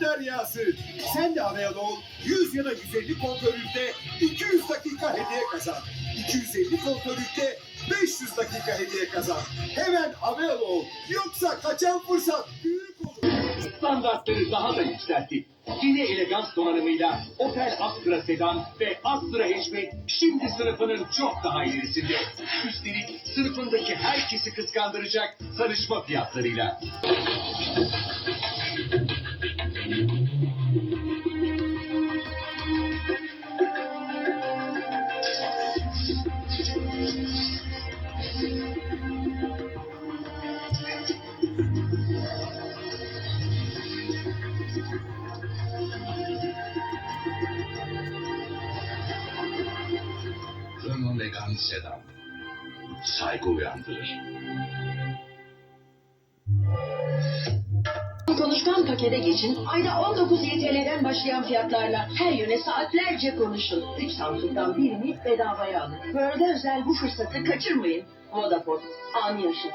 deryası. Sen de arayan ol. 100 ya da 150 kontrolünde 200 dakika hediye kazan. 250 kontrolünde 500 dakika hediye kazan. Hemen arayan ol. Yoksa kaçan fırsat büyük olur. Standartları daha da yükseltti. Yeni elegans donanımıyla Opel Astra Sedan ve Astra Hatchback şimdi sınıfının çok daha ilerisinde. Üstelik sınıfındaki herkesi kıskandıracak tanışma fiyatlarıyla. Renault Megane Sedan. Saygı uyandırır. Konuşkan pakete geçin. Ayda 19 YTL'den başlayan fiyatlarla her yöne saatlerce konuşun. 3 Samsung'dan birini bedavaya alın. Böyle özel bu fırsatı kaçırmayın. Vodafone. Anı yaşın.